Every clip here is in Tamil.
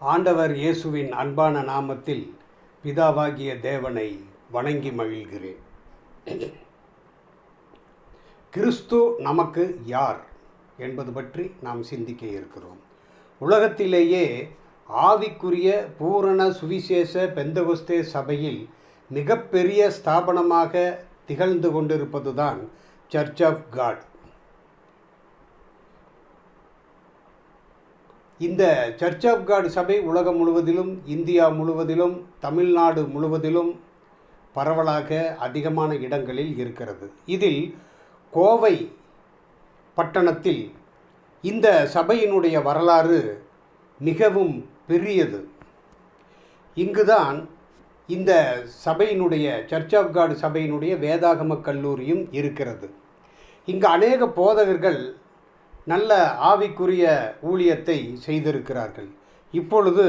ஆண்டவர் இயேசுவின் அன்பான நாமத்தில் பிதாவாகிய தேவனை வணங்கி மகிழ்கிறேன். கிறிஸ்து நமக்கு யார் என்பது பற்றி நாம் சிந்திக்க இருக்கிறோம். உலகத்திலேயே ஆவிக்குரிய பூரண சுவிசேஷ பெந்தகுஸ்தே சபையில் மிகப்பெரிய ஸ்தாபனமாக திகழ்ந்து கொண்டிருப்பதுதான் சர்ச் ஆஃப் காட் இந்த சர்ச் ஆஃப் காட் சபை உலகம் முழுவதிலும் இந்தியா முழுவதிலும் தமிழ்நாடு முழுவதிலும் பரவலாக அதிகமான இடங்களில் இருக்கிறது. இதில் கோவை பட்டணத்தில் இந்த சபையினுடைய வரலாறு மிகவும் பெரியது. இங்குதான் இந்த சபையினுடைய சர்ச் ஆஃப் காட் சபையினுடைய வேதாகம கல்லூரியும் இருக்கிறது. இங்கு அநேக போதகர்கள் நல்ல ஆவிக்குரிய ஊழியத்தை செய்திருக்கிறார்கள். இப்பொழுது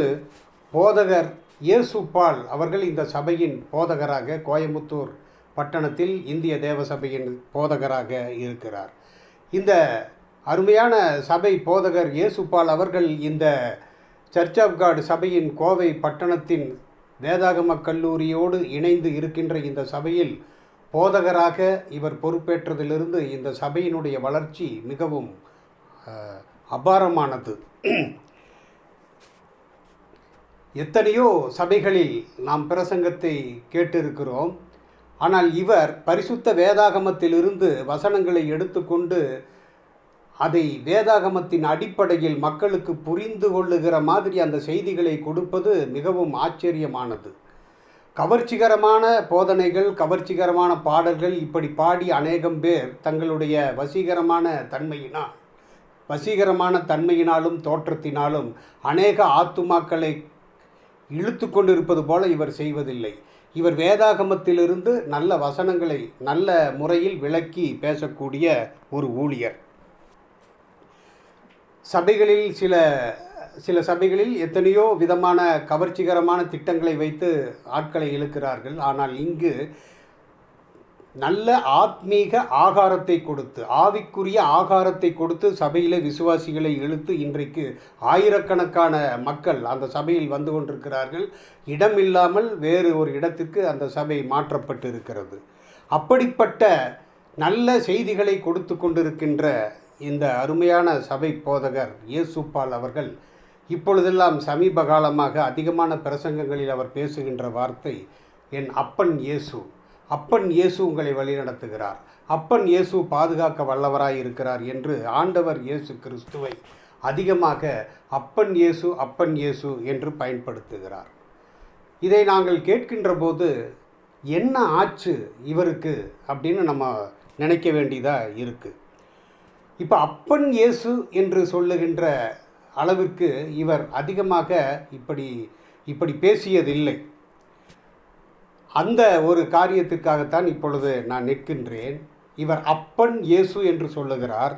போதகர் இயேசு பால் அவர்கள் இந்த சபையின் போதகராக கோயம்புத்தூர் பட்டணத்தில் இந்திய தேவசபையின் போதகராக இருக்கிறார். இந்த அருமையான சபை போதகர் இயேசுபால் அவர்கள் இந்த சர்ச் ஆஃப் காட் சபையின் கோவை பட்டணத்தின் வேதாகம கல்லூரியோடு இணைந்து இருக்கின்ற இந்த சபையில் போதகராக இவர் பொறுப்பேற்றதிலிருந்து இந்த சபையினுடைய வளர்ச்சி மிகவும் அபாரமானது. எத்தனையோ சபைகளில் நாம் பிரசங்கத்தை கேட்டிருக்கிறோம். ஆனால் இவர் பரிசுத்த வேதாகமத்திலிருந்து வசனங்களை எடுத்துக்கொண்டு அதை வேதாகமத்தின் அடிப்படையில் மக்களுக்கு புரிந்து கொள்ளுகிற மாதிரி அந்த செய்திகளை கொடுப்பது மிகவும் ஆச்சரியமானது. கவர்ச்சிகரமான போதனைகள் கவர்ச்சிகரமான பாடல்கள் இப்படி பாடி அநேகம் பேர் தங்களுடைய வசீகரமான தன்மையினால் வசீகரமான தன்மையினாலும் தோற்றத்தினாலும் அநேக ஆத்துமாக்களை இழுத்து கொண்டிருப்பது போல இவர் செய்வதில்லை. இவர் வேதாகமத்திலிருந்து நல்ல வசனங்களை நல்ல முறையில் விளக்கி பேசக்கூடிய ஒரு ஊழியர். சபைகளில் சில சில சபைகளில் எத்தனையோ விதமான கவர்ச்சிகரமான திட்டங்களை வைத்து ஆட்களை இழுக்கிறார்கள். ஆனால் இங்கு நல்ல ஆத்மீக ஆகாரத்தை கொடுத்து ஆவிக்குரிய ஆகாரத்தை கொடுத்து சபையில் விசுவாசிகளை இழுத்து இன்றைக்கு ஆயிரக்கணக்கான மக்கள் அந்த சபையில் வந்து கொண்டிருக்கிறார்கள். இடம் இல்லாமல் வேறு ஒரு இடத்திற்கு அந்த சபை மாற்றப்பட்டு இருக்கிறது அப்படிப்பட்ட நல்ல செய்திகளை கொடுத்து கொண்டிருக்கின்ற இந்த அருமையான சபை போதகர் இயேசுப்பால் அவர்கள் இப்பொழுதெல்லாம் சமீப காலமாக அதிகமான பிரசங்கங்களில் அவர் பேசுகின்ற வார்த்தை என் அப்பன் இயேசு. அப்பன் இயேசு உங்களை வழிநடத்துகிறார் அப்பன் இயேசு பாதுகாக்க வல்லவராய் இருக்கிறார் என்று ஆண்டவர் இயேசு கிறிஸ்துவை அதிகமாக அப்பன் இயேசு அப்பன் இயேசு என்று பயன்படுத்துகிறார். இதை நாங்கள் கேட்கின்ற போது என்ன ஆச்சு இவருக்கு அப்படின்னு நம்ம நினைக்க வேண்டியதாக இருக்குது இப்போ அப்பன் இயேசு என்று சொல்லுகின்ற அளவிற்கு இவர் அதிகமாக இப்படி இப்படி பேசியதில்லை. அந்த ஒரு காரியத்திற்காகத்தான் இப்பொழுது நான் நிற்கின்றேன். இவர் அப்பன் இயேசு என்று சொல்லுகிறார்.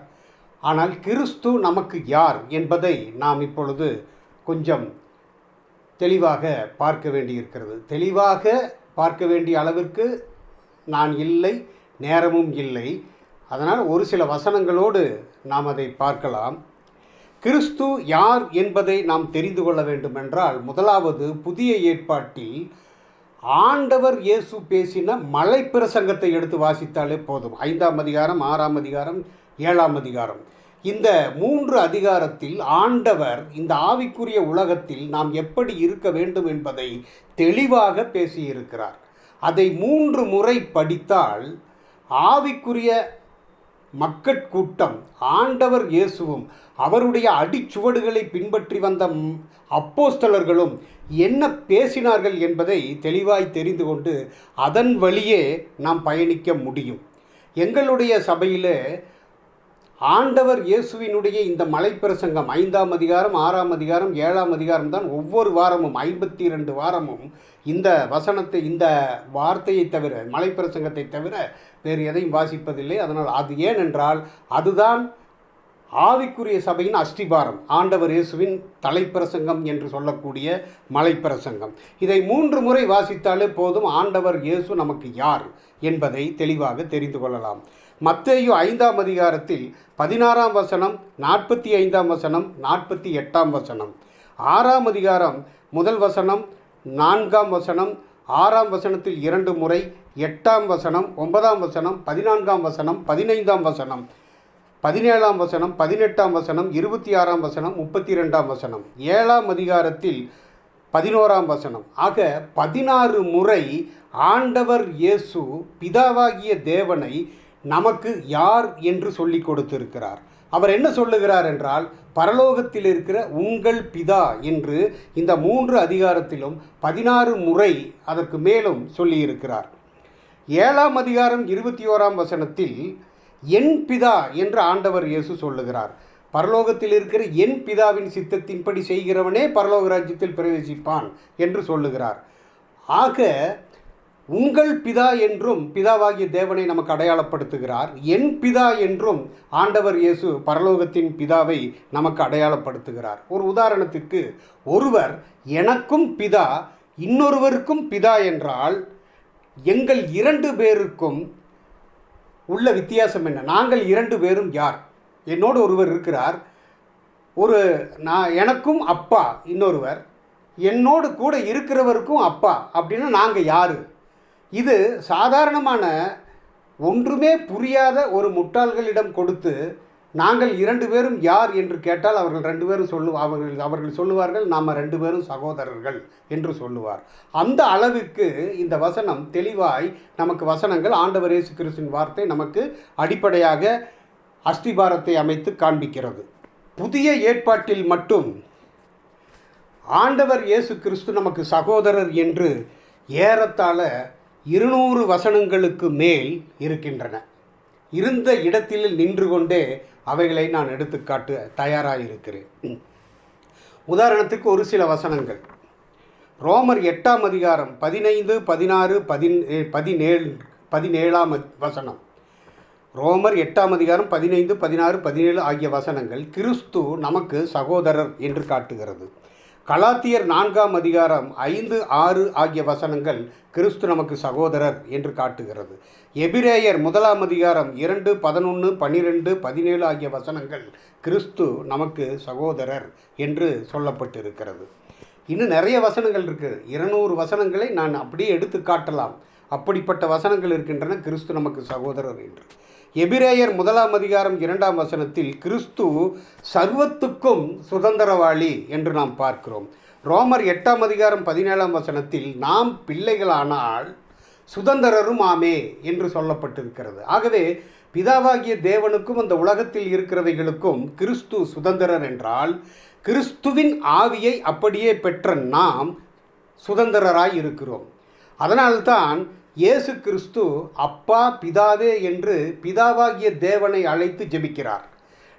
ஆனால் கிறிஸ்து நமக்கு யார் என்பதை நாம் இப்பொழுது கொஞ்சம் தெளிவாக பார்க்க வேண்டியிருக்கிறது. தெளிவாக பார்க்க வேண்டிய அளவிற்கு நான் இல்லை நேரமும் இல்லை. அதனால் ஒரு சில வசனங்களோடு நாம் அதை பார்க்கலாம். கிறிஸ்து யார் என்பதை நாம் தெரிந்து கொள்ள வேண்டுமென்றால் முதலாவது புதிய ஏற்பாட்டில் ஆண்டவர் இயேசு பேசின மலை பிரசங்கத்தை எடுத்து வாசித்தாலே போதும். ஐந்தாம் அதிகாரம் ஆறாம் அதிகாரம் ஏழாம் அதிகாரம். இந்த மூன்று அதிகாரத்தில் ஆண்டவர் இந்த ஆவிக்குரிய உலகத்தில் நாம் எப்படி இருக்க வேண்டும் என்பதை தெளிவாக பேசியிருக்கிறார். அதை மூன்று முறை படித்தால் ஆவிக்குரிய மக்கட்கூட்டம் ஆண்டவர் இயேசுவும் அவருடைய அடிச்சுவடுகளை பின்பற்றி வந்த அப்போஸ்தலர்களும் என்ன பேசினார்கள் என்பதை தெளிவாய் தெரிந்து கொண்டு அதன் வழியே நாம் பயணிக்க முடியும். எங்களுடைய சபையில் ஆண்டவர் இயேசுவினுடைய இந்த மலைப்பிரசங்கம் ஐந்தாம் அதிகாரம் ஆறாம் அதிகாரம் ஏழாம் அதிகாரம் தான் ஒவ்வொரு வாரமும் ஐம்பத்தி ரெண்டு வாரமும் இந்த வசனத்தை இந்த வார்த்தையை தவிர மலைப்பிரசங்கத்தை தவிர வேறு எதையும் வாசிப்பதில்லை. அதனால் அது ஏனென்றால் அதுதான் ஆவிக்குரிய சபையின் அஸ்திபாரம். ஆண்டவர் இயேசுவின் தலைப்பிரசங்கம் என்று சொல்லக்கூடிய மலைப்பிரசங்கம். இதை மூன்று முறை வாசித்தாலே போதும் ஆண்டவர் இயேசு நமக்கு யார் என்பதை தெளிவாக தெரிந்து கொள்ளலாம். மத்தேயு ஐந்தாம் அதிகாரத்தில் பதினாறாம் வசனம் நாற்பத்தி ஐந்தாம் வசனம் நாற்பத்தி எட்டாம் வசனம். ஆறாம் அதிகாரம் முதல் வசனம் நான்காம் வசனம் ஆறாம் வசனத்தில் இரண்டு முறை எட்டாம் வசனம் ஒன்பதாம் வசனம் பதினான்காம் வசனம் பதினைந்தாம் வசனம். பதினேழாம் வசனம் பதினெட்டாம் வசனம் இருபத்தி ஆறாம் வசனம் முப்பத்தி ரெண்டாம் வசனம். ஏழாம் அதிகாரத்தில் பதினோராம் வசனம். ஆக பதினாறு முறை ஆண்டவர் இயேசு பிதாவாகிய தேவனை நமக்கு யார் என்று சொல்லி கொடுத்திருக்கிறார். அவர் என்ன சொல்லுகிறார் என்றால் பரலோகத்தில் இருக்கிற உங்கள் பிதா என்று இந்த மூன்று அதிகாரத்திலும் பதினாறு முறை அதற்கு மேலும் சொல்லியிருக்கிறார். ஏழாம் அதிகாரம் இருபத்தி ஓராம் வசனத்தில் என் பிதா என்று ஆண்டவர் இயேசு சொல்லுகிறார். பரலோகத்தில் இருக்கிற என் பிதாவின் சித்தத்தின்படி செய்கிறவனே பரலோக ராஜ்யத்தில் பிரவேசிப்பான் என்று சொல்லுகிறார். ஆக உங்கள் பிதா என்றும் பிதாவாகிய தேவனை நமக்கு அடையாளப்படுத்துகிறார். என் பிதா என்றும் ஆண்டவர் இயேசு பரலோகத்தின் பிதாவை நமக்கு அடையாளப்படுத்துகிறார். ஒரு உதாரணத்திற்கு ஒருவர் எனக்கும் பிதா இன்னொருவருக்கும் பிதா என்றால் எங்கள் இரண்டு பேருக்கும் உள்ள வித்தியாசம் என்ன? நாங்கள் இரண்டு பேரும் யார்? என்னோடு ஒருவர் இருக்கிறார். ஒரு நான் எனக்கும் அப்பா இன்னொருவர். என்னோடு கூட இருக்கிறவருக்கும் அப்பா அப்படின்னா நாங்கள் யார்? இது சாதாரணமான ஒன்றுமே புரியாத ஒரு முட்டாள்களிடம் கொடுத்து நாங்கள் இரண்டு பேரும் யார்? என்று கேட்டால் அவர்கள் ரெண்டு பேரும் சொல்லு அவர்கள் அவர்கள் சொல்லுவார்கள் நாம் ரெண்டு பேரும் சகோதரர்கள் என்று சொல்லுவார். அந்த அளவிற்கு இந்த வசனம் தெளிவாய் நமக்கு வசனங்கள் ஆண்டவர் இயேசு கிறிஸ்துவின் வார்த்தை நமக்கு அடிப்படையாக அஸ்திபாரத்தை அமைத்து காண்பிக்கிறது. புதிய ஏற்பாட்டில் மட்டும் ஆண்டவர் இயேசு கிறிஸ்து நமக்கு சகோதரர் என்று ஏறத்தாழ இருநூறு வசனங்களுக்கு மேல் இருக்கின்றன. இருந்த இடத்தில் நின்று கொண்டே அவைகளை நான் எடுத்துக்காட்டு தயாராக இருக்கிறேன் உதாரணத்துக்கு ஒரு சில வசனங்கள். ரோமர் எட்டாம் அதிகாரம் பதினைந்து பதினாறு பதின் பதினேழு பதினேழாம் வசனம். ரோமர் எட்டாம் அதிகாரம் பதினைந்து பதினாறு பதினேழு ஆகிய வசனங்கள் கிறிஸ்து நமக்கு சகோதரர் என்று காட்டுகிறது. கலாத்தியர் நான்காம் அதிகாரம் ஐந்து ஆறு ஆகிய வசனங்கள் கிறிஸ்து நமக்கு சகோதரர் என்று காட்டுகிறது. எபிரேயர் முதலாம் அதிகாரம் இரண்டு பதினொன்று பன்னிரெண்டு பதினேழு ஆகிய வசனங்கள் கிறிஸ்து நமக்கு சகோதரர் என்று சொல்லப்பட்டிருக்கிறது. இன்னும் நிறைய வசனங்கள் இருக்குது இருநூறு வசனங்களை நான் அப்படியே எடுத்து காட்டலாம். அப்படிப்பட்ட வசனங்கள் இருக்கின்றன கிறிஸ்து நமக்கு சகோதரர் என்று. எபிரேயர் முதலாம் அதிகாரம் இரண்டாம் வசனத்தில் கிறிஸ்து சர்வத்துக்கும் சுதந்திரவாளி என்று நாம் பார்க்கிறோம். ரோமர் எட்டாம் அதிகாரம் பதினேழாம் வசனத்தில் நாம் பிள்ளைகளானால் சுதந்திரரும் ஆமே என்று சொல்லப்பட்டிருக்கிறது. ஆகவே பிதாவாகிய தேவனுக்கும் அந்த உலகத்தில் இருக்கிறவைகளுக்கும் கிறிஸ்து சுதந்திரர் என்றால் கிறிஸ்துவின் ஆவியை அப்படியே பெற்ற நாம் சுதந்திரராய் இருக்கிறோம். அதனால்தான் இயேசு கிறிஸ்து அப்பா பிதாவே என்று பிதாவாகிய தேவனை அழைத்து ஜெபிக்கிறார்.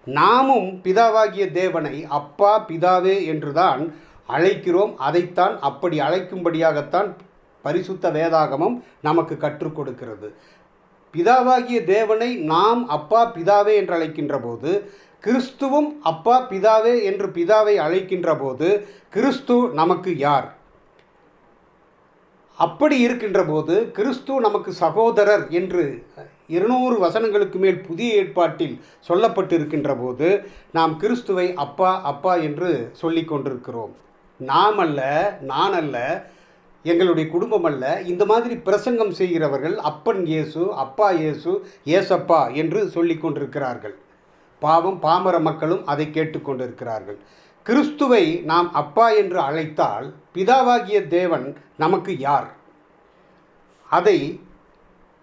நாமும் பிதாவாகிய தேவனை அப்பா பிதாவே என்றுதான் அழைக்கிறோம். அதைத்தான் அப்படி அழைக்கும்படியாகத்தான் பரிசுத்த வேதாகமம் நமக்கு கற்றுக் கொடுக்கிறது. பிதாவாகிய தேவனை நாம் அப்பா பிதாவே என்று அழைக்கின்ற போது கிறிஸ்துவும் அப்பா பிதாவே என்று பிதாவை அழைக்கின்ற போது கிறிஸ்து நமக்கு யார்? அப்படி இருக்கின்ற போது கிறிஸ்து நமக்கு சகோதரர் என்று இருநூறு வசனங்களுக்கு மேல் புதிய ஏற்பாட்டில் சொல்லப்பட்டிருக்கின்ற போது நாம் கிறிஸ்துவை அப்பா அப்பா என்று சொல்லி கொண்டிருக்கிறோம். நாம் அல்ல நான் அல்ல எங்களுடைய குடும்பம் அல்ல இந்த மாதிரி பிரசங்கம் செய்கிறவர்கள் அப்பன் இயேசு அப்பா இயேசு ஏசப்பா என்று சொல்லி கொண்டிருக்கிறார்கள். பாவம் பாமர மக்களும் அதை கேட்டுக்கொண்டிருக்கிறார்கள் கிறிஸ்துவை நாம் அப்பா என்று அழைத்தால் பிதாவாகிய தேவன் நமக்கு யார்? அதை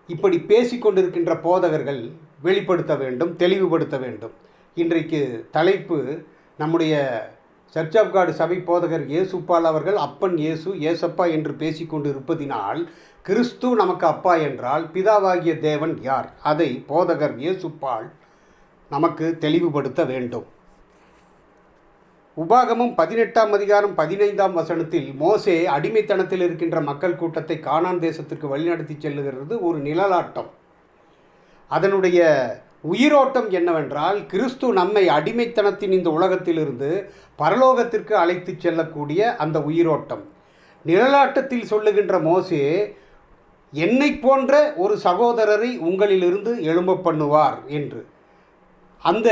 இப்படி பேசிக்கொண்டிருக்கின்ற போதகர்கள் வெளிப்படுத்த வேண்டும் தெளிவுபடுத்த வேண்டும். இன்றைக்கு தலைப்பு நம்முடைய சர்ச் ஆஃப் காடு சபை போதகர் இயேசுப்பால் அவர்கள் அப்பன் இயேசு ஏசப்பா என்று பேசிக்கொண்டு இருப்பதினால் கிறிஸ்து நமக்கு அப்பா என்றால் பிதாவாகிய தேவன் யார்? அதை போதகர் இயேசுப்பால் நமக்கு தெளிவுபடுத்த வேண்டும். உபாகமும் பதினெட்டாம் அதிகாரம் பதினைந்தாம் வசனத்தில் மோசே அடிமைத்தனத்தில் இருக்கின்ற மக்கள் கூட்டத்தை கானான் தேசத்திற்கு வழிநடத்தி செல்லுகிறது ஒரு நிழலாட்டம். அதனுடைய உயிரோட்டம் என்னவென்றால் கிறிஸ்து நம்மை அடிமைத்தனத்தின் இந்த உலகத்திலிருந்து பரலோகத்திற்கு அழைத்து செல்லக்கூடிய அந்த உயிரோட்டம். நிழலாட்டத்தில் சொல்லுகின்ற மோசே என்னை போன்ற ஒரு சகோதரரை உங்களிலிருந்து எழும்ப பண்ணுவார் என்று. அந்த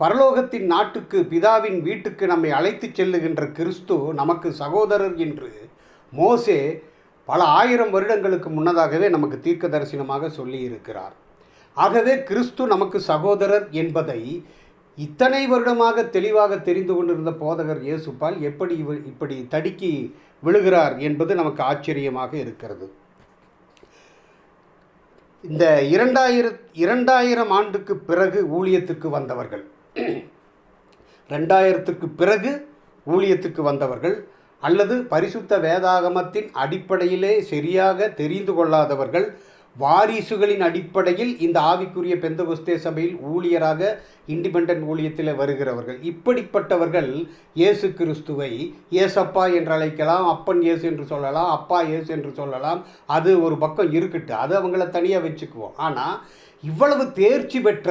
பரலோகத்தின் நாட்டுக்கு பிதாவின் வீட்டுக்கு நம்மை அழைத்துச் செல்லுகின்ற கிறிஸ்து நமக்கு சகோதரர் என்று மோசே பல ஆயிரம் வருடங்களுக்கு முன்னதாகவே நமக்கு தீர்க்க தரிசனமாக சொல்லி இருக்கிறார் ஆகவே கிறிஸ்து நமக்கு சகோதரர் என்பதை இத்தனை வருடமாக தெளிவாக தெரிந்து கொண்டிருந்த போதகர் இயேசுப்பால் எப்படி இப்படி தடுக்கி விழுகிறார் என்பது நமக்கு ஆச்சரியமாக இருக்கிறது. இந்த இரண்டாயிர இரண்டாயிரம் ஆண்டுக்கு பிறகு ஊழியத்துக்கு வந்தவர்கள் ரெண்டாயிரத்துக்கு பிறகு ஊழியத்துக்கு வந்தவர்கள் அல்லது பரிசுத்த வேதாகமத்தின் அடிப்படையிலே சரியாக தெரிந்து கொள்ளாதவர்கள் வாரிசுகளின் அடிப்படையில் இந்த ஆவிக்குரிய பெந்தகுஸ்தே சபையில் ஊழியராக இண்டிபெண்டன்ட் ஊழியத்தில் வருகிறவர்கள். இப்படிப்பட்டவர்கள் இயேசு கிறிஸ்துவை ஏசப்பா என்று அழைக்கலாம் அப்பன் இயேசு என்று சொல்லலாம் அப்பா இயேசு என்று சொல்லலாம். அது ஒரு பக்கம் இருக்கட்டு அது அவங்கள தனியாக வச்சுக்குவோம். ஆனால் இவ்வளவு தேர்ச்சி பெற்ற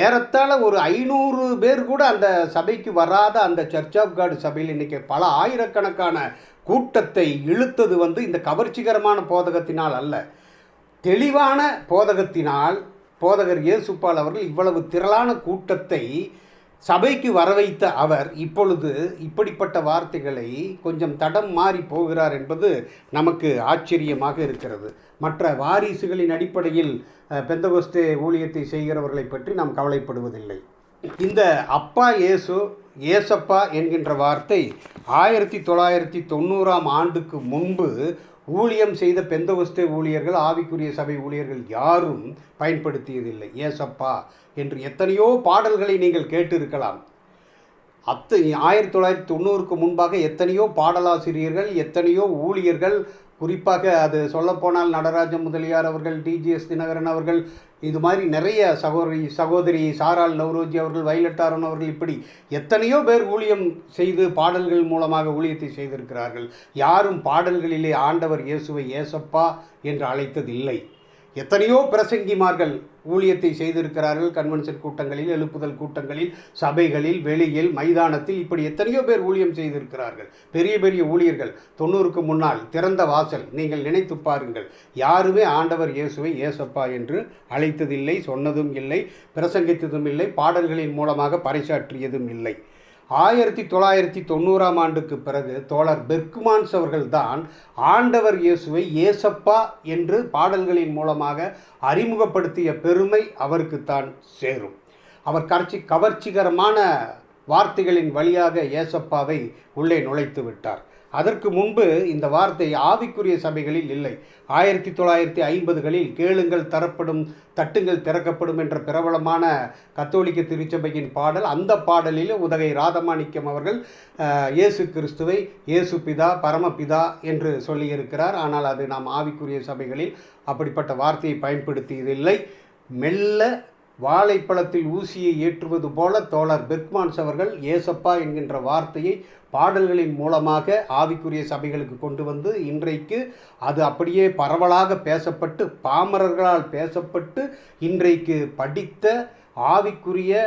ஏறத்தாழ ஒரு ஐநூறு பேர் கூட அந்த சபைக்கு வராத அந்த சர்ச் ஆஃப் காட் சபையில் இன்றைக்கி பல ஆயிரக்கணக்கான கூட்டத்தை இழுத்தது வந்து இந்த கவர்ச்சிகரமான போதகத்தினால் அல்ல. தெளிவான போதகத்தினால் போதகர் இயேசுப்பால் அவர்கள் இவ்வளவு திரளான கூட்டத்தை சபைக்கு வரவைத்த அவர் இப்பொழுது இப்படிப்பட்ட வார்த்தைகளை கொஞ்சம் தடம் மாறி போகிறார் என்பது நமக்கு ஆச்சரியமாக இருக்கிறது. மற்ற வாரிசுகளின் அடிப்படையில் பெந்தகோஸ்தே ஊழியத்தை செய்கிறவர்களை பற்றி நாம் கவலைப்படுவதில்லை. இந்த அப்பா இயேசு ஏசப்பா என்கின்ற வார்த்தை ஆயிரத்தி தொள்ளாயிரத்தி தொண்ணூறாம் ஆண்டுக்கு முன்பு ஊழியம் செய்த பெந்தகோஸ்தே ஊழியர்கள் ஆவிக்குரிய சபை ஊழியர்கள் யாரும் பயன்படுத்தியதில்லை. ஏசப்பா என்று எத்தனையோ பாடல்களை நீங்கள் கேட்டிருக்கலாம். அத்து ஆயிரத்தி தொள்ளாயிரத்தி தொண்ணூறுக்கு முன்பாக எத்தனையோ பாடலாசிரியர்கள் எத்தனையோ ஊழியர்கள் குறிப்பாக அது சொல்லப்போனால் நடராஜ முதலியார் அவர்கள் டிஜிஎஸ் தினகரன் அவர்கள் இது மாதிரி நிறைய சகோதரி சகோதரி சாரால் நவ்ரோஜி அவர்கள் வயலட்டாரன் அவர்கள் இப்படி எத்தனையோ பேர் ஊழியம் செய்து பாடல்கள் மூலமாக ஊழியத்தை செய்திருக்கிறார்கள். யாரும் பாடல்களிலே ஆண்டவர் இயேசுவை ஏசப்பா என்று அழைத்ததில்லை. எத்தனையோ பிரசங்கிமார்கள் ஊழியத்தை செய்திருக்கிறார்கள். கன்வென்ஷன் கூட்டங்களில் எழுப்புதல் கூட்டங்களில் சபைகளில் வெளியில் மைதானத்தில் இப்படி எத்தனையோ பேர் ஊழியம் செய்திருக்கிறார்கள். பெரிய பெரிய ஊழியர்கள். தொண்ணூறுக்கு முன்னால் திறந்த வாசல். நீங்கள் நினைத்து பாருங்கள். யாருமே ஆண்டவர் இயேசுவை ஏசப்பா என்று அழைத்ததில்லை சொன்னதும் இல்லை பிரசங்கித்ததும் இல்லை பாடல்களின் மூலமாக பறைசாற்றியதும் இல்லை. ஆயிரத்தி தொள்ளாயிரத்தி தொண்ணூறாம் ஆண்டுக்கு பிறகு தோழர் பெர்க்குமான்ஸ் அவர்கள்தான் ஆண்டவர் இயேசுவை ஏசப்பா என்று பாடல்களின் மூலமாக அறிமுகப்படுத்திய பெருமை அவருக்குத்தான் சேரும். அவர் கர்ச்சி கவர்ச்சிகரமான வார்த்தைகளின் வழியாக ஏசப்பாவை உள்ளே நுழைத்து விட்டார். அதற்கு முன்பு இந்த வார்த்தை ஆவிக்குரிய சபைகளில் இல்லை. ஆயிரத்தி தொள்ளாயிரத்தி ஐம்பதுகளில் கேளுங்கள் தரப்படும் தட்டுங்கள் திறக்கப்படும் என்ற பிரபலமான கத்தோலிக்க திருச்சபையின் பாடல் அந்த பாடலில் உதகை ராதமாணிக்கம் அவர்கள் இயேசு கிறிஸ்துவை இயேசு பிதா பரமபிதா என்று சொல்லியிருக்கிறார். ஆனால் அது நாம் ஆவிக்குரிய சபைகளில் அப்படிப்பட்ட வார்த்தையை பயன்படுத்தியதில்லை. மெல்ல வாழைப்பழத்தில் ஊசியை ஏற்றுவது போல தோழர் பெர்க்மான்ஸ் அவர்கள் ஏசப்பா என்கின்ற வார்த்தையை பாடல்களின் மூலமாக ஆவிக்குரிய சபைகளுக்கு கொண்டு வந்து இன்றைக்கு அது அப்படியே பரவலாக பேசப்பட்டு பாமரர்களால் பேசப்பட்டு இன்றைக்கு படித்த ஆவிக்குரிய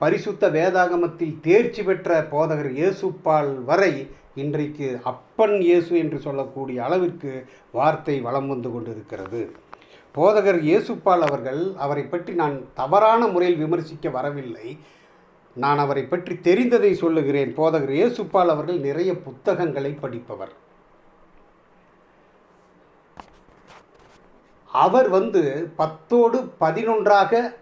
பரிசுத்த வேதாகமத்தில் தேர்ச்சி பெற்ற போதகர் இயேசுப்பால் வரை இன்றைக்கு அப்பன் இயேசு என்று சொல்லக்கூடிய அளவிற்கு வார்த்தை வலம் வந்து கொண்டிருக்கிறது. போதகர் இயேசுப்பால் அவர்கள் அவரை பற்றி நான் தவறான முறையில் விமர்சிக்க வரவில்லை. நான் அவரை பற்றி தெரிந்ததை சொல்லுகிறேன். போதகர் இயேசுப்பால் அவர்கள் நிறைய புத்தகங்களை படிப்பவர். அவர் வந்து பத்தோடு பதினொன்றாக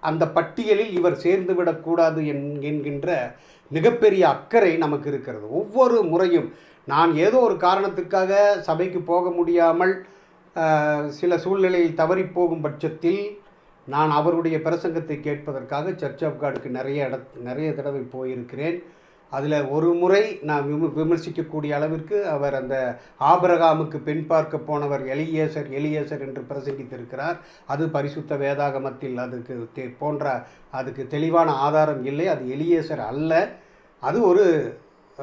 அந்த பட்டியலில் இவர் சேர்ந்து விடக்கூடாது என்- என்கின்ற மிகப்பெரிய அக்கறை நமக்கு இருக்கிறது. ஒவ்வொரு முறையும் நான் ஏதோ ஒரு காரணத்துக்காக சபைக்கு போக முடியாமல் சில சூழ்நிலையில் தவறி போகும் பட்சத்தில் நான் அவருடைய பிரசங்கத்தை கேட்பதற்காக சர்ச் ஆஃப் காடுக்கு நிறைய இட நிறைய தடவை போயிருக்கிறேன். அதில் ஒரு முறை நான் விம விமர்சிக்கக்கூடிய அளவிற்கு அவர் அந்த ஆபிரகாமுக்கு பெண் பார்க்க போனவர் எலியேசர் எலியேசர் என்று பிரசங்கித்திருக்கிறார். அது பரிசுத்த வேதாகமத்தில் அதுக்கு தெ- போன்ற அதுக்கு தெளிவான ஆதாரம் இல்லை. அது எலியேசர் அல்ல. அது ஒரு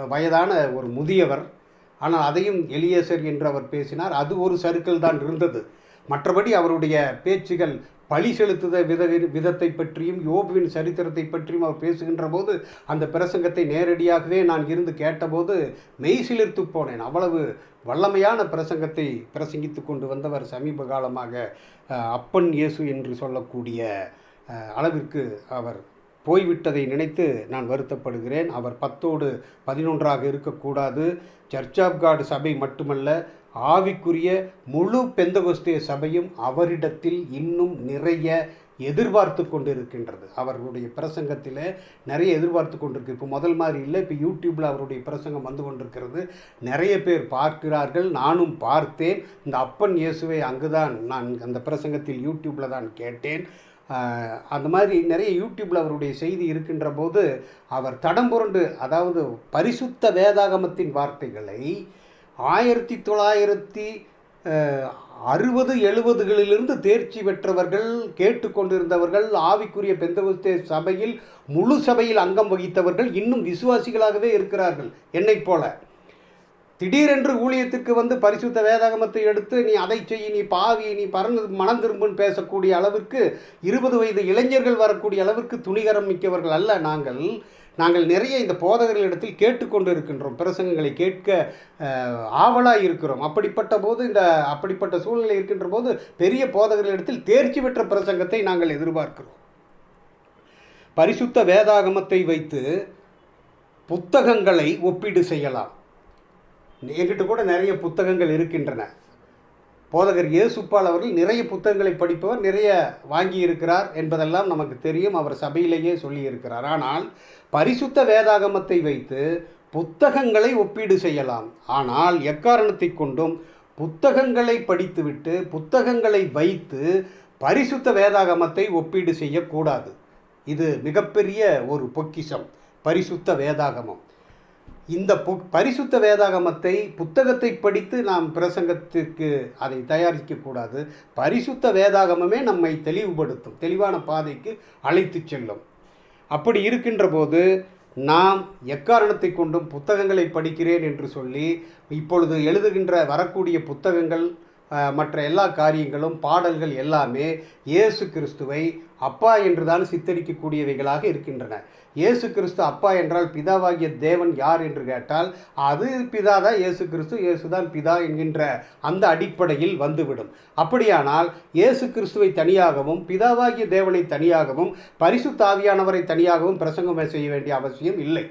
வயதான ஒரு முதியவர். ஆனால் அதையும் எலியேசர் என்று அவர் பேசினார். அது ஒரு சர்க்கிள் தான் இருந்தது. மற்றபடி அவருடைய பேச்சுகள் பழி செலுத்துத வித விதத்தை பற்றியும் யோபுவின் சரித்திரத்தை பற்றியும் அவர் பேசுகின்ற போது அந்த பிரசங்கத்தை நேரடியாகவே நான் இருந்து கேட்டபோது மெய்சிலிர்த்து போனேன். அவ்வளவு வல்லமையான பிரசங்கத்தை பிரசங்கித்து கொண்டு வந்தவர் சமீப காலமாக அப்பன் இயேசு என்று சொல்லக்கூடிய அளவிற்கு அவர் போய்விட்டதை நினைத்து நான் வருத்தப்படுகிறேன். அவர் பத்தோடு பதினொன்றாக இருக்கக்கூடாது. சர்ச் ஆஃப் காட் சபை மட்டுமல்ல ஆவிக்குரிய முழு பெந்தகோஸ்தே சபையும் அவரிடத்தில் இன்னும் நிறைய எதிர்பார்த்து கொண்டு இருக்கின்றது அவர்களுடைய பிரசங்கத்தில் நிறைய எதிர்பார்த்து கொண்டிருக்கு. இப்போ முதல் மாதிரி இல்லை இப்போ யூடியூப்பில் அவருடைய பிரசங்கம் வந்து கொண்டிருக்கிறது. நிறைய பேர் பார்க்கிறார்கள் நானும் பார்த்தேன். இந்த அப்பன் இயேசுவை அங்குதான் நான் அந்த பிரசங்கத்தில் யூடியூப்பில் தான் கேட்டேன். அந்த மாதிரி நிறைய யூடியூப்பில் அவருடைய செய்தி இருக்கின்ற போது அவர் தடம் புரண்டு அதாவது பரிசுத்த வேதாகமத்தின் வார்த்தைகளை ஆயிரத்தி தொள்ளாயிரத்தி அறுபது எழுபதுகளிலிருந்து தேர்ச்சி பெற்றவர்கள் கேட்டுக்கொண்டிருந்தவர்கள் ஆவிக்குரிய பெந்தகுஸ்தே சபையில் முழு சபையில் அங்கம் வகித்தவர்கள் இன்னும் விசுவாசிகளாகவே இருக்கிறார்கள். என்னைப் போல. திடீரென்று ஊழியத்துக்கு வந்து பரிசுத்த வேதாகமத்தை எடுத்து நீ அதை செய் நீ பாவி நீ பறந்து மனம் திரும்புன்னு பேசக்கூடிய அளவிற்கு இருபது வயது இளைஞர்கள் வரக்கூடிய அளவிற்கு துணிகரம் மிக்கவர்கள் அல்ல நாங்கள். நாங்கள் நிறைய இந்த போதகர்களிடத்தில் கேட்டுக்கொண்டு இருக்கின்றோம் பிரசங்கங்களை கேட்க ஆவலாக இருக்கிறோம். அப்படிப்பட்ட போது இந்த அப்படிப்பட்ட சூழ்நிலை இருக்கின்ற போது பெரிய போதகர்களிடத்தில் தேர்ச்சி பெற்ற பிரசங்கத்தை நாங்கள் எதிர்பார்க்கிறோம். பரிசுத்த வேதாகமத்தை வைத்து புத்தகங்களை ஒப்பீடு செய்யலாம். என்கிட்ட கூட நிறைய புத்தகங்கள் இருக்கின்றன. போதகர் இயேசுப்பால் அவர்கள் நிறைய புத்தகங்களை படிப்பவர் நிறைய வாங்கி இருக்கிறார் என்பதெல்லாம் நமக்கு தெரியும். அவர் சபையிலேயே சொல்லியிருக்கிறார். ஆனால் பரிசுத்த வேதாகமத்தை வைத்து புத்தகங்களை ஒப்பீடு செய்யலாம். ஆனால் எக்காரணத்தை கொண்டும் புத்தகங்களை படித்துவிட்டு புத்தகங்களை வைத்து பரிசுத்த வேதாகமத்தை ஒப்பீடு செய்யக்கூடாது. இது மிகப்பெரிய ஒரு பொக்கிஷம். பரிசுத்த வேதாகமம். இந்த பு பரிசுத்த வேதாகமத்தை புத்தகத்தை படித்து நாம் பிரசங்கத்திற்கு அதை தயாரிக்கக்கூடாது பரிசுத்த வேதாகமமே நம்மை தெளிவுபடுத்தும். தெளிவான பாதைக்கு அழைத்து செல்லும். அப்படி இருக்கின்ற போது நாம் எக்காரணத்தை கொண்டும் புத்தகங்களை படிக்கிறேன் என்று சொல்லி இப்பொழுது எழுதுகின்ற வரக்கூடிய புத்தகங்கள் மற்ற எல்லா காரியங்களும் பாடல்கள் எல்லாமே இயேசு கிறிஸ்துவை அப்பா என்றுதான் சித்தரிக்கக்கூடியவைகளாக இருக்கின்றன. இயேசு கிறிஸ்து அப்பா என்றால் பிதாவாகிய தேவன் யார் என்று கேட்டால் அது பிதா தான் இயேசு கிறிஸ்து இயேசுதான் பிதா என்கின்ற அந்த அடிப்படையில் வந்துவிடும். அப்படியானால் இயேசு கிறிஸ்துவை தனியாகவும் பிதாவாகிய தேவனை தனியாகவும் பரிசு தாவியானவரை தனியாகவும் பிரசங்கம் செய்ய வேண்டிய அவசியம் இல்லை.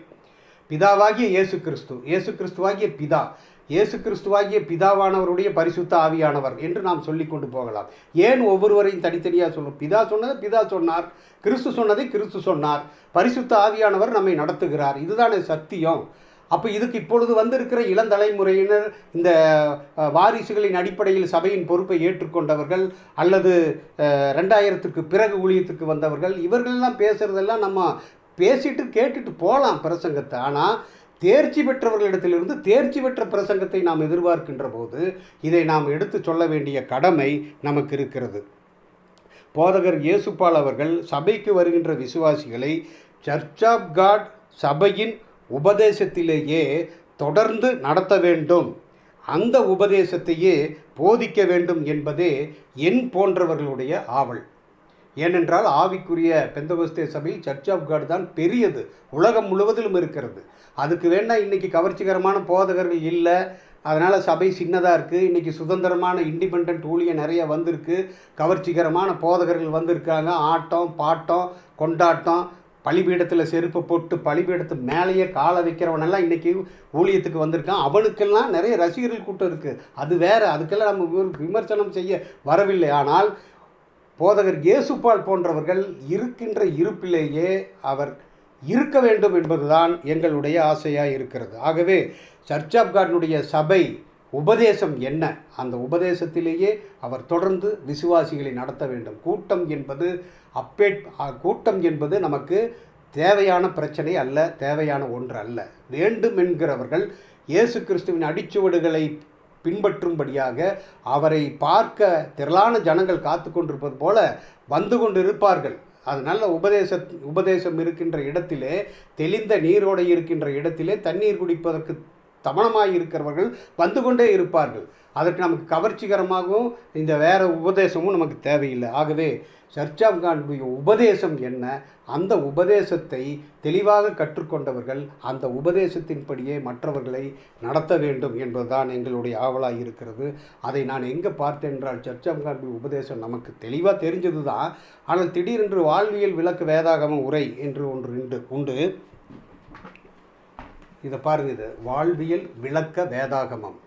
பிதாவாகிய இயேசு கிறிஸ்து இயேசு கிறிஸ்துவாகிய பிதா இயேசு கிறிஸ்துவாகிய பிதாவானவருடைய பரிசுத்த ஆவியானவர் என்று நாம் சொல்லி கொண்டு போகலாம். ஏன் ஒவ்வொருவரையும் தனித்தனியாக சொல்லும்? பிதா சொன்னதை பிதா சொன்னார் கிறிஸ்து சொன்னதை கிறிஸ்து சொன்னார் பரிசுத்த ஆவியானவர் நம்மை நடத்துகிறார். இதுதானே சத்தியம். அப்போ இதுக்கு இப்பொழுது வந்திருக்கிற இளந்தலைமுறையினர் இந்த வாரிசுகளின் அடிப்படையில் சபையின் பொறுப்பை ஏற்றுக்கொண்டவர்கள் அல்லது ரெண்டாயிரத்துக்கு பிறகு ஊழியத்துக்கு வந்தவர்கள் இவர்களெல்லாம் பேசுகிறதெல்லாம் நம்ம பேசிட்டு கேட்டுட்டு போகலாம் பிரசங்கத்தை. ஆனால் தேர்ச்சி பெற்றவர்களிடத்திலிருந்து தேர்ச்சி பெற்ற பிரசங்கத்தை நாம் எதிர்பார்க்கின்ற போது இதை நாம் எடுத்து சொல்ல வேண்டிய கடமை நமக்கு இருக்கிறது. போதகர் இயேசுபால் அவர்கள் சபைக்கு வருகின்ற விசுவாசிகளை சர்ச் ஆஃப் காட் சபையின் உபதேசத்திலேயே தொடர்ந்து நடத்த வேண்டும். அந்த உபதேசத்தையே போதிக்க வேண்டும் என்பதே என் போன்றவர்களுடைய ஆவல். ஏனென்றால் ஆவிக்குரிய பெந்தகோஸ்தே சபையில் சர்ச் ஆஃப் காட் தான் பெரியது. உலகம் முழுவதிலும் இருக்கிறது. அதுக்கு வேண்டாம் இன்றைக்கி கவர்ச்சிகரமான போதகர்கள் இல்லை. அதனால் சபை சின்னதாக இருக்குது இன்றைக்கி சுதந்திரமான இண்டிபெண்ட் ஊழியம் நிறைய வந்திருக்கு. கவர்ச்சிகரமான போதகர்கள் வந்திருக்காங்க. ஆட்டம் பாட்டம் கொண்டாட்டம் பலிபீடத்தில் செருப்பு போட்டு பலிபீடத்து மேலேயே காலை வைக்கிறவனெல்லாம் இன்றைக்கி ஊழியத்துக்கு வந்திருக்கான். அவனுக்கெல்லாம் நிறைய ரசிகர்கள் கூட்டம் இருக்குது அது வேறு. அதுக்கெல்லாம் நம்ம விமர்- விமர்சனம் செய்ய வரவில்லை. ஆனால் போதகர் இயேசுபால் போன்றவர்கள் இருக்கின்ற இருப்பிலேயே அவர் இருக்க வேண்டும் என்பதுதான் எங்களுடைய ஆசையாக இருக்கிறது. ஆகவே சர்ச் ஆஃப் காட்னுடைய சபை உபதேசம் என்ன? அந்த உபதேசத்திலேயே அவர் தொடர்ந்து விசுவாசிகளை நடத்த வேண்டும். கூட்டம் என்பது அப்பேட் கூட்டம் என்பது நமக்கு தேவையான பிரச்சனை அல்ல தேவையான ஒன்று அல்ல. வேண்டும் என்கிறவர்கள் இயேசு கிறிஸ்துவின் அடிச்சுவடுகளை பின்பற்றும்படியாக அவரை பார்க்க திரளான ஜனங்கள் காத்து கொண்டிருப்பது போல வந்து கொண்டிருப்பார்கள். அது நல்ல உபதேச உபதேசம் இருக்கின்ற இடத்திலே தெளிந்த நீரோடை இருக்கின்ற இடத்திலே தண்ணீர் குடிப்பதற்கு தமனமாய் இருக்கிறவர்கள் வந்து கொண்டே இருப்பார்கள். அதற்கு நமக்கு கவர்ச்சிகரமாகவும் இந்த வேறு உபதேசமும் நமக்கு தேவையில்லை. ஆகவே சர்ச் ஆஃப் உபதேசம் என்ன? அந்த உபதேசத்தை தெளிவாக கற்றுக்கொண்டவர்கள் அந்த உபதேசத்தின்படியே மற்றவர்களை நடத்த வேண்டும் என்பதுதான் எங்களுடைய ஆவலாக இருக்கிறது. அதை நான் எங்கே பார்த்தேன் என்றால் சர்ச் ஆஃப் உபதேசம் நமக்கு தெளிவாக தெரிஞ்சது தான் ஆனால் திடீரென்று வாழ்வியல் விளக்கு வேதாகம உரை என்று ஒன்று உண்டு உண்டு. இதை பாருங்க இது. வாழ்வியல் விளக்க வேதாகமம்.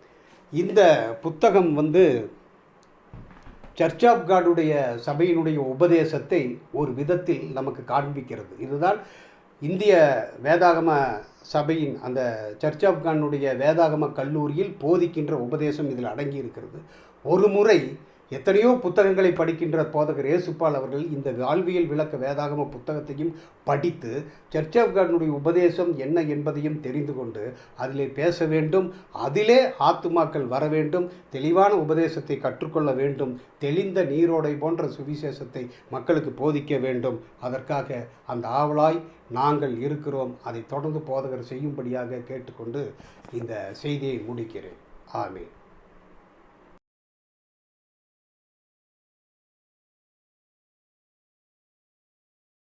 இந்த புத்தகம் வந்து சர்ச் ஆஃப் காடுடைய சபையினுடைய உபதேசத்தை ஒரு விதத்தில் நமக்கு காண்பிக்கிறது. இதுதான் இந்திய வேதாகம சபையின் அந்த சர்ச் ஆஃப் கானுடைய வேதாகம கல்லூரியில் போதிக்கின்ற உபதேசம் இதில் அடங்கி இருக்கிறது ஒரு முறை எத்தனையோ புத்தகங்களை படிக்கின்ற போதகர் ஏசுப்பால் அவர்கள் இந்த வாழ்வியல் விளக்க வேதாகம புத்தகத்தையும் படித்து சர்ச் ஆஃப் காடினுடைய உபதேசம் என்ன என்பதையும் தெரிந்து கொண்டு அதிலே பேச வேண்டும் அதிலே ஆத்துமாக்கள் வர வேண்டும் தெளிவான உபதேசத்தை கற்றுக்கொள்ள வேண்டும் தெளிந்த நீரோடை போன்ற சுவிசேஷத்தை மக்களுக்கு போதிக்க வேண்டும். அதற்காக அந்த ஆவலாய் நாங்கள் இருக்கிறோம். அதை தொடர்ந்து போதகர் செய்யும்படியாக கேட்டுக்கொண்டு இந்த செய்தியை முடிக்கிறேன். ஆமீன்.